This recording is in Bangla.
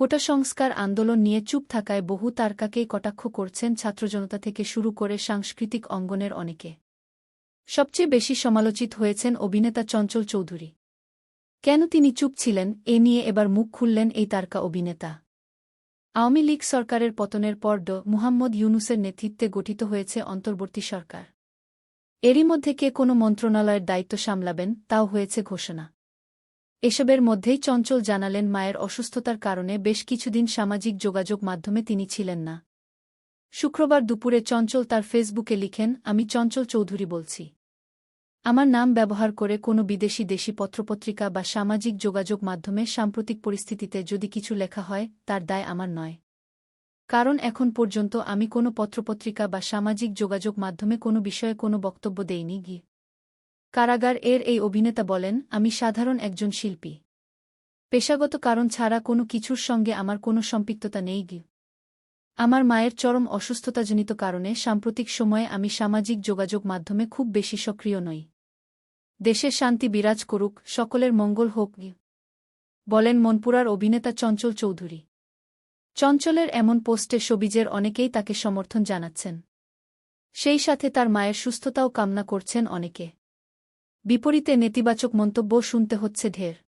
কোটা সংস্কার আন্দোলন নিয়ে চুপ থাকায় বহু তারকাকেই কটাক্ষ করছেন ছাত্রজনতা থেকে শুরু করে সাংস্কৃতিক অঙ্গনের অনেকে। সবচেয়ে বেশি সমালোচিত হয়েছেন অভিনেতা চঞ্চল চৌধুরী। কেন তিনি চুপ ছিলেন? এ নিয়ে এবার মুখ খুললেন এই তারকা অভিনেতা। আওয়ামী লীগ সরকারের পতনের পর ড. মুহাম্মদ ইউনুসের নেতৃত্বে গঠিত হয়েছে অন্তর্বর্তী সরকার। এরই মধ্যে কে কোনো মন্ত্রণালয়ের দায়িত্ব সামলাবেন, তাও হয়েছে ঘোষণা। এসবের মধ্যেই চঞ্চল জানালেন মায়ের অসুস্থতার কারণে বেশ কিছুদিন সামাজিক যোগাযোগ মাধ্যমে তিনি ছিলেন না। শুক্রবার দুপুরে চঞ্চল তার ফেসবুকে লিখেন, আমি চঞ্চল চৌধুরী বলছি। আমার নাম ব্যবহার করে কোনো বিদেশি দেশি পত্রপত্রিকা বা সামাজিক যোগাযোগ মাধ্যমে সাম্প্রতিক পরিস্থিতিতে যদি কিছু লেখা হয়, তার দায় আমার নয়। কারণ এখন পর্যন্ত আমি কোনো পত্রপত্রিকা বা সামাজিক যোগাযোগ মাধ্যমে কোনো বিষয়ে কোনো বক্তব্য দেইনি গি কারাগার এর এই অভিনেতা বলেন, আমি সাধারণ একজন শিল্পী। পেশাগত কারণ ছাড়া কোনো কিছুর সঙ্গে আমার কোনো সম্পৃক্ততা নেই গি আমার মায়ের চরম অসুস্থতাজনিত কারণে সাম্প্রতিক সময়ে আমি সামাজিক যোগাযোগ মাধ্যমে খুব বেশি সক্রিয় নই। দেশে শান্তি বিরাজ করুক, সকলের মঙ্গল হোক গি বলেন মনপুরার অভিনেতা চঞ্চল চৌধুরী। চঞ্চলের এমন পোস্টে সবিজের অনেকেই তাকে সমর্থন জানাচ্ছেন। সেই সাথে তার মায়ের সুস্থতাও কামনা করছেন অনেকে। বিপরীতে নেতিবাচক মন্তব্য শুনতে হচ্ছে ঢের।